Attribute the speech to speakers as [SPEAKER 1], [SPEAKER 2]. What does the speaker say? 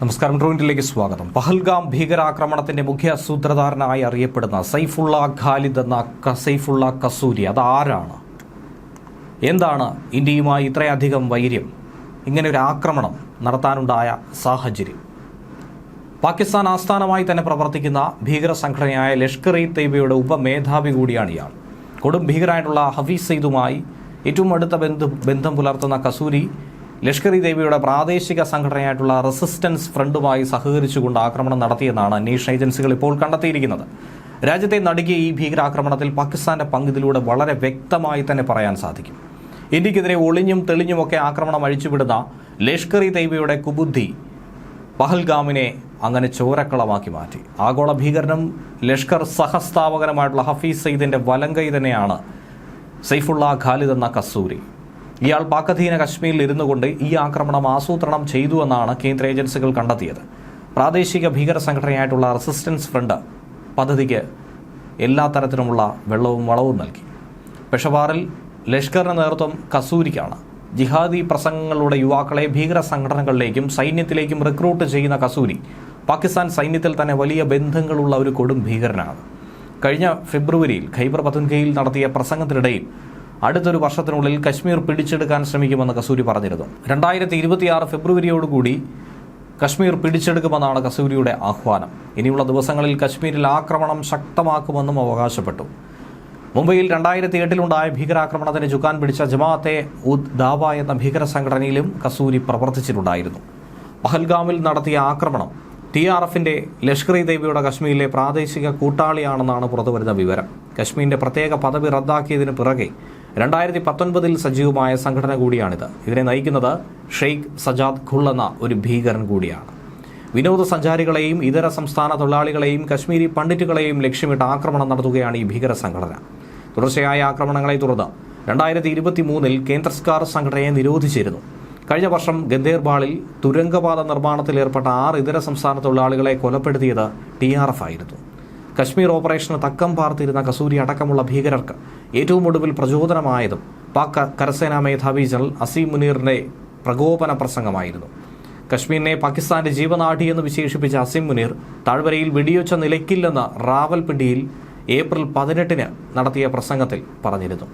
[SPEAKER 1] നമസ്കാരം ട്രൂവിന്റിലേക്ക് സ്വാഗതം. പഹൽഗാം ഭീകരാക്രമണത്തിന്റെ മുഖ്യ സൂത്രധാരനായി അറിയപ്പെടുന്ന സൈഫുള്ള ഖാലിദ് എന്ന സൈഫുള്ള കസൂരി അത് ആരാണ്? എന്താണ് ഇന്ത്യയുമായി ഇത്രയധികം വൈര്യം? ഇങ്ങനെ ഒരു ആക്രമണം നടത്താനുണ്ടായ സാഹചര്യം. പാകിസ്ഥാൻ ആസ്ഥാനമായി തന്നെ പ്രവർത്തിക്കുന്ന ഭീകര സംഘടനയായ ലഷ്കർ ഇ തൈബയുടെ ഉപമേധാവി കൂടിയാണ് ഇയാൾ. കൊടും ഭീകരായിട്ടുള്ള ഹഫീസ് സെയ്ദുമായി ഏറ്റവും അടുത്ത ബന്ധം ബന്ധം പുലർത്തുന്ന കസൂരി ലഷ്കർ ഇ ദേവിയുടെ പ്രാദേശിക സംഘടനയായിട്ടുള്ള റെസിസ്റ്റൻസ് ഫ്രണ്ടുമായി സഹകരിച്ചുകൊണ്ട് ആക്രമണം നടത്തിയെന്നാണ് അന്വേഷണ ഏജൻസികൾ ഇപ്പോൾ കണ്ടെത്തിയിരിക്കുന്നത്. രാജ്യത്തെ നടുക്കിയ ഈ ഭീകരാക്രമണത്തിൽ പാകിസ്ഥാന്റെ പങ്കിതിലൂടെ വളരെ വ്യക്തമായി തന്നെ പറയാൻ സാധിക്കും. ഇന്ത്യക്കെതിരെ ഒളിഞ്ഞും തെളിഞ്ഞുമൊക്കെ ആക്രമണം അഴിച്ചുവിടുന്ന ലഷ്കർ ഇ ദേവിയുടെ കുബുദ്ധി പഹൽഗാമിനെ അങ്ങനെ ചോരക്കളമാക്കി മാറ്റി. ആഗോള ഭീകരനും ലഷ്കർ സഹസ്ഥാപകനുമായിട്ടുള്ള ഹഫീസ് സയ്യിദിന്റെ വലങ്കൈ തന്നെയാണ് സൈഫുള്ള ഖാലിദ് എന്ന കസൂരി ഇയാൾ പാക്കധീന കശ്മീരിൽ ഇരുന്നു കൊണ്ട് ഈ ആക്രമണം ആസൂത്രണം ചെയ്തുവെന്നാണ് കേന്ദ്ര ഏജൻസികൾ കണ്ടെത്തിയത്. പ്രാദേശിക ഭീകര സംഘടനയായിട്ടുള്ള റെസിസ്റ്റൻസ് ഫ്രണ്ട് പദ്ധതിക്ക് എല്ലാ തരത്തിലുമുള്ള വെള്ളവും വളവും നൽകി. പെഷവാറിൽ ലഷ്കറിന് നേതൃത്വം കസൂരിക്കാണ്. ജിഹാദി പ്രസംഗങ്ങളുടെ യുവാക്കളെ ഭീകര സംഘടനകളിലേക്കും സൈന്യത്തിലേക്കും റിക്രൂട്ട് ചെയ്യുന്ന കസൂരി പാകിസ്ഥാൻ സൈന്യത്തിൽ തന്നെ വലിയ ബന്ധങ്ങളുള്ള ഒരു കൊടും ഭീകരനാണ്. കഴിഞ്ഞ ഫെബ്രുവരിയിൽ ഖൈബർ പത്തുൻകയിൽ നടത്തിയ പ്രസംഗത്തിനിടയിൽ അടുത്തൊരു വർഷത്തിനുള്ളിൽ കശ്മീർ പിടിച്ചെടുക്കാൻ ശ്രമിക്കുമെന്ന് കസൂരി പറഞ്ഞിരുന്നു. രണ്ടായിരത്തി ഇരുപത്തിയാറ് ഫെബ്രുവരിയോടുകൂടി കശ്മീർ പിടിച്ചെടുക്കുമെന്നാണ് കസൂരിയുടെ ആഹ്വാനം. ഇനിയുള്ള ദിവസങ്ങളിൽ കശ്മീരിൽ ആക്രമണം ശക്തമാക്കുമെന്നും അവകാശപ്പെട്ടു. മുംബൈയിൽ രണ്ടായിരത്തി എട്ടിലുണ്ടായ ഭീകരാക്രമണത്തിന് ചുക്കാൻ പിടിച്ച ജമാഅത്തെ ഉദ് ദാവ എന്ന ഭീകര സംഘടനയിലും കസൂരി പ്രവർത്തിച്ചിട്ടുണ്ടായിരുന്നു. പഹൽഗാമിൽ നടത്തിയ ആക്രമണം ടി ആർ എഫിന്റെ ലഷ്കർ ഇ ദേവിയുടെ കശ്മീരിലെ പ്രാദേശിക കൂട്ടാളിയാണെന്നാണ് പുറത്തുവരുന്ന വിവരം. കശ്മീരിന്റെ പ്രത്യേക പദവി റദ്ദാക്കിയതിന് പിറകെ രണ്ടായിരത്തി പത്തൊൻപതിൽ സജീവമായ സംഘടന കൂടിയാണിത്. ഇതിനെ നയിക്കുന്നത് ഷെയ്ഖ് സജാദ് ഖുൾ എന്ന ഒരു ഭീകരൻ കൂടിയാണ്. വിനോദസഞ്ചാരികളെയും ഇതര സംസ്ഥാന തൊഴിലാളികളെയും കശ്മീരി പണ്ഡിറ്റുകളെയും ലക്ഷ്യമിട്ട് ആക്രമണം നടത്തുകയാണ് ഈ ഭീകര സംഘടന. തുടർച്ചയായ ആക്രമണങ്ങളെ തുടർന്ന് രണ്ടായിരത്തി ഇരുപത്തി മൂന്നിൽ കേന്ദ്ര സർക്കാർ സംഘടനയെ നിരോധിച്ചിരുന്നു. കഴിഞ്ഞ വർഷം ഗന്ധേർബാളിൽ തുരങ്കപാത നിർമ്മാണത്തിൽ ഏർപ്പെട്ട ആറ് ഇതര സംസ്ഥാന തൊഴിലാളികളെ കൊലപ്പെടുത്തിയത് ടി ആർ എഫ് ആയിരുന്നു. കശ്മീർ ഓപ്പറേഷന് തക്കം പാർത്തിരുന്ന കസൂരി അടക്കമുള്ള ഭീകരർക്ക് ഏറ്റവും ഒടുവിൽ പ്രചോദനമായതും പാക് കരസേനാ മേധാവി ജനറൽ അസീം മുനീറിന്റെ പ്രകോപന പ്രസംഗമായിരുന്നു. കശ്മീരിനെ പാകിസ്ഥാന്റെ ജീവനാടി എന്ന് വിശേഷിപ്പിച്ച അസീം മുനീർ താഴ്വരയിൽ വെടിയൊച്ച നിലയ്ക്കില്ലെന്ന് റാവൽപിണ്ടിയിൽ ഏപ്രിൽ പതിനെട്ടിന് നടത്തിയ പ്രസംഗത്തിൽ പറഞ്ഞിരുന്നു.